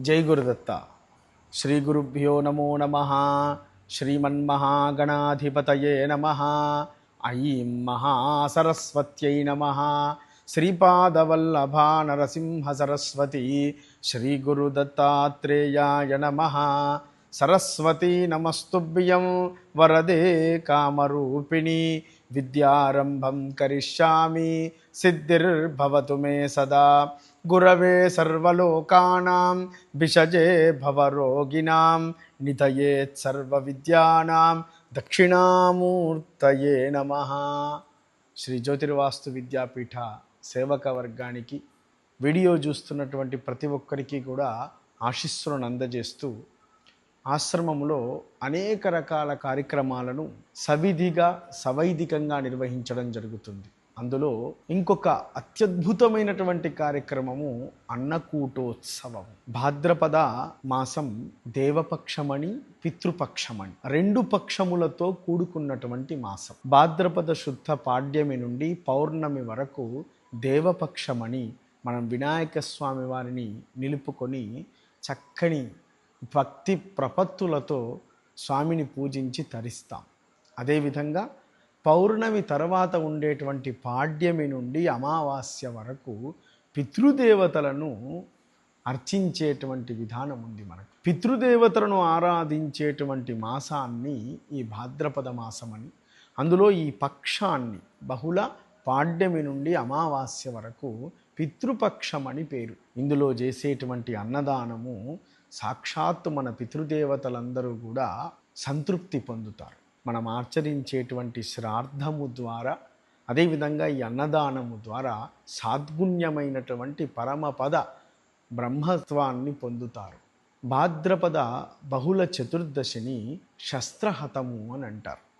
जय गुरुदत्ता। श्रीगुरुभ्यो नमो नमः। श्रीमन्महागणाधिपतये नमः। ऐं महासरस्वत्यै नमः। श्रीपादवल्लभा नरसिंहसरस्वती श्रीगुरुदत्तात्रेयाय नमः। సరస్వతీ నమస్తుభ్యం వరదే కామరూపిణి. విద్యారంభం కరిష్యామి సిద్ధిర్భవతు మే సదా. గురవే సర్వలోకానాం విషజే భవరోగిణాం నిధయేత్ సర్వవిద్యానాం దక్షిణామూర్తయే నమ. శ్రీ జ్యోతిర్వాస్తు విద్యాపీఠ సేవక వర్గానికి వీడియో చూస్తున్నటువంటి ప్రతి ఒక్కరికి కూడా ఆశీస్సులను అందజేస్తూ ఆశ్రమంలో అనేక రకాల కార్యక్రమాలను సవిధిగా సవైదికంగా నిర్వహించడం జరుగుతుంది. అందులో ఇంకొక అత్యద్భుతమైనటువంటి కార్యక్రమము అన్నకూటోత్సవం. భాద్రపద మాసం దేవపక్షమణి పితృపక్షమణి రెండు పక్షములతో కూడుకున్నటువంటి మాసం. భాద్రపద శుద్ధ పాడ్యమి నుండి పౌర్ణమి వరకు దేవపక్షమని మనం వినాయక స్వామి వారిని నిలుపుకొని చక్కని భక్తి ప్రపత్తులతో స్వామిని పూజించి తరిస్తాం. అదేవిధంగా పౌర్ణమి తర్వాత ఉండేటువంటి పాడ్యమి నుండి అమావాస్య వరకు పితృదేవతలను అర్చించేటువంటి విధానం ఉంది మనకు. పితృదేవతలను ఆరాధించేటువంటి మాసాన్ని ఈ భాద్రపద మాసమని అందులో ఈ పక్షాన్ని బహుళ పాడ్యమి నుండి అమావాస్య వరకు పితృపక్షమని పేరు. ఇందులో చేసేటువంటి అన్నదానము సాక్షాత్తు మన పితృదేవతలందరూ కూడా సంతృప్తి పొందుతారు. మనం ఆచరించేటువంటి శ్రార్థము ద్వారా అదేవిధంగా ఈ అన్నదానము ద్వారా సాద్గుణ్యమైనటువంటి పరమపద బ్రహ్మత్వాన్ని పొందుతారు. భాద్రపద బహుళ చతుర్దశిని శస్త్రహతము అని అంటారు.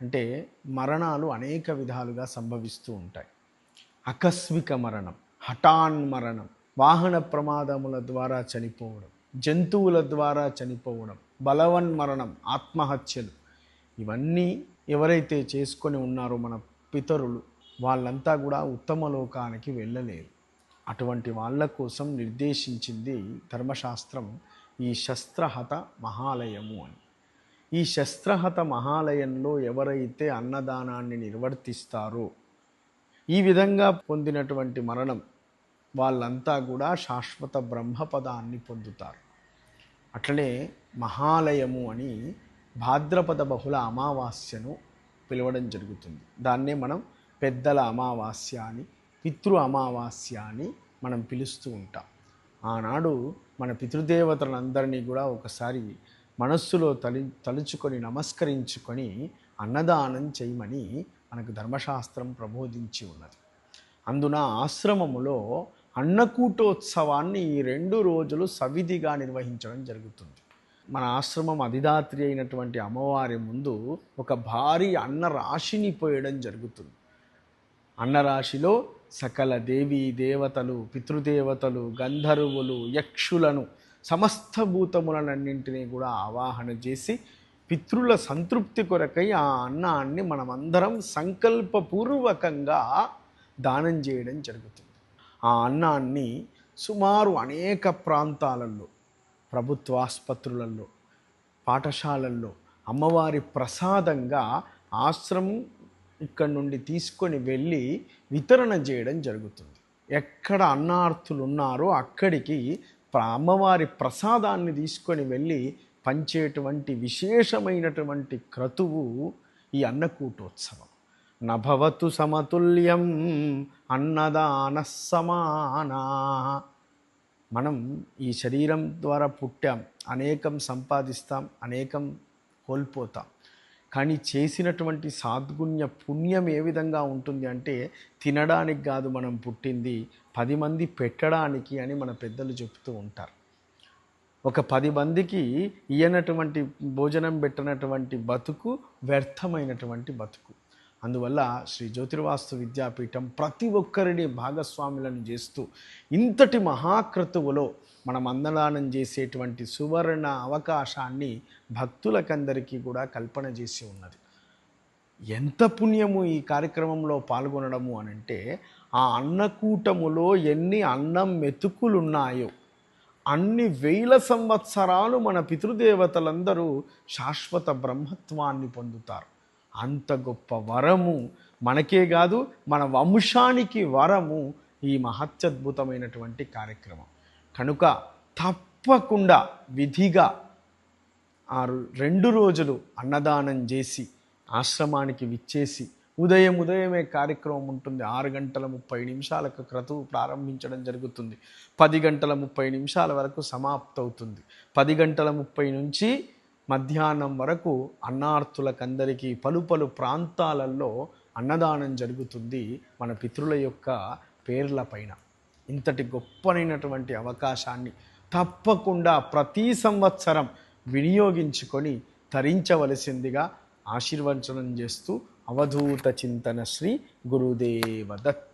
అంటే మరణాలు అనేక విధాలుగా సంభవిస్తూ ఉంటాయి. ఆకస్మిక మరణం హఠాన్ మరణం వాహన ప్రమాదముల ద్వారా చనిపోవడం జంతువుల ద్వారా చనిపోవడం బలవన్ మరణం ఆత్మహత్యలు ఇవన్నీ ఎవరైతే చేసుకొని ఉన్నారో మన పితరులు వాళ్ళంతా కూడా ఉత్తమ లోకానికి వెళ్ళలేరు. అటువంటి వాళ్ళ కోసం నిర్దేశించింది ధర్మశాస్త్రం ఈ శస్త్రహత మహాలయము అని. ఈ శస్త్రహత మహాలయంలో ఎవరైతే అన్నదానాన్ని నిర్వర్తిస్తారో ఈ విధంగా పొందినటువంటి మరణం వాళ్ళంతా కూడా శాశ్వత బ్రహ్మపదాన్ని పొందుతారు. అట్లనే మహాలయము అని భాద్రపద బహుళ అమావాస్యను పిలవడం జరుగుతుంది. దాన్నే మనం పెద్దల అమావాస్య అని పితృ అమావాస్య అని మనం పిలుస్తూ ఉంటాం. ఆనాడు మన పితృదేవతలందరినీ కూడా ఒకసారి మనస్సులో తలి తలుచుకొని నమస్కరించుకొని అన్నదానం చేయమని మనకు ధర్మశాస్త్రం ప్రబోధించి ఉన్నది. అందున ఆశ్రమములో అన్నకూటోత్సవాన్ని ఈ రెండు రోజులు సవిధిగా నిర్వహించడం జరుగుతుంది. మన ఆశ్రమం అధిదాత్రి అయినటువంటి అమ్మవారి ముందు ఒక భారీ అన్న రాశిని పోయడం జరుగుతుంది. అన్నరాశిలో సకల దేవీ దేవతలు పితృదేవతలు గంధర్వులు యక్షులను సమస్త భూతములనన్నింటినీ కూడా ఆవాహన చేసి పితృల సంతృప్తి కొరకై ఆ అన్నాన్ని మనమందరం సంకల్పపూర్వకంగా దానం చేయడం జరుగుతుంది. ఆ అన్నాన్ని సుమారు అనేక ప్రాంతాలలో ప్రభుత్వ ఆసుపత్రులలో పాఠశాలల్లో అమ్మవారి ప్రసాదంగా ఆశ్రమం ఇక్కడి నుండి తీసుకొని వెళ్ళి వితరణ చేయడం జరుగుతుంది. ఎక్కడ అన్నార్థులు ఉన్నారో అక్కడికి అమ్మవారి ప్రసాదాన్ని తీసుకొని వెళ్ళి పంచేటువంటి విశేషమైనటువంటి క్రతువు ఈ అన్నకూటోత్సవం. నభవతు సమతుల్యం అన్నదాన సమానా. మనం ఈ శరీరం ద్వారా పుట్టాం అనేకం సంపాదిస్తాం అనేకం కోల్పోతాం. కానీ చేసినటువంటి సాద్గుణ్య పుణ్యం ఏ విధంగా ఉంటుంది అంటే తినడానికి కాదు మనం పుట్టింది పది మంది పెట్టడానికి అని మన పెద్దలు చెప్తూ ఉంటారు. ఒక పది మందికి ఇయ్యనటువంటి భోజనం పెట్టనటువంటి బతుకు వ్యర్థమైనటువంటి బతుకు. అందువల్ల శ్రీ జ్యోతిర్వాస్తు విద్యాపీఠం ప్రతి ఒక్కరిని భాగస్వాములను చేస్తూ ఇంతటి మహాక్రతువులో మనం అందదానం చేసేటువంటి సువర్ణ అవకాశాన్ని భక్తులకందరికీ కూడా కల్పన చేసి ఉన్నది. ఎంత పుణ్యము ఈ కార్యక్రమంలో పాల్గొనడము అని అంటే ఆ అన్నకూటములో ఎన్ని అన్నం మెతుకులున్నాయో అన్ని వేల సంవత్సరాలు మన పితృదేవతలందరూ శాశ్వత బ్రహ్మత్వాన్ని పొందుతారు. అంత గొప్ప వరము మనకే కాదు మన వంశానికి వరము ఈ మహత్యద్భుతమైనటువంటి కార్యక్రమం. కనుక తప్పకుండా విధిగా ఆ రెండు రోజులు అన్నదానం చేసి ఆశ్రమానికి విచ్చేసి ఉదయం ఉదయమే కార్యక్రమం ఉంటుంది. ఆరు గంటల ముప్పై నిమిషాలకు క్రతువు ప్రారంభించడం జరుగుతుంది. పది గంటల ముప్పై నిమిషాల వరకు సమాప్తవుతుంది. పది గంటల ముప్పై నుంచి మధ్యాహ్నం వరకు అన్నార్థులకందరికీ పలు పలు ప్రాంతాలలో అన్నదానం జరుగుతుంది మన పితృల యొక్క పేర్ల పైన. ఇంతటి గొప్పనైనటువంటి అవకాశాన్ని తప్పకుండా ప్రతి సంవత్సరం వినియోగించుకొని తరించవలసిందిగా ఆశీర్వచనం చేస్తూ అవధూత చింతన శ్రీ గురుదేవ దత్.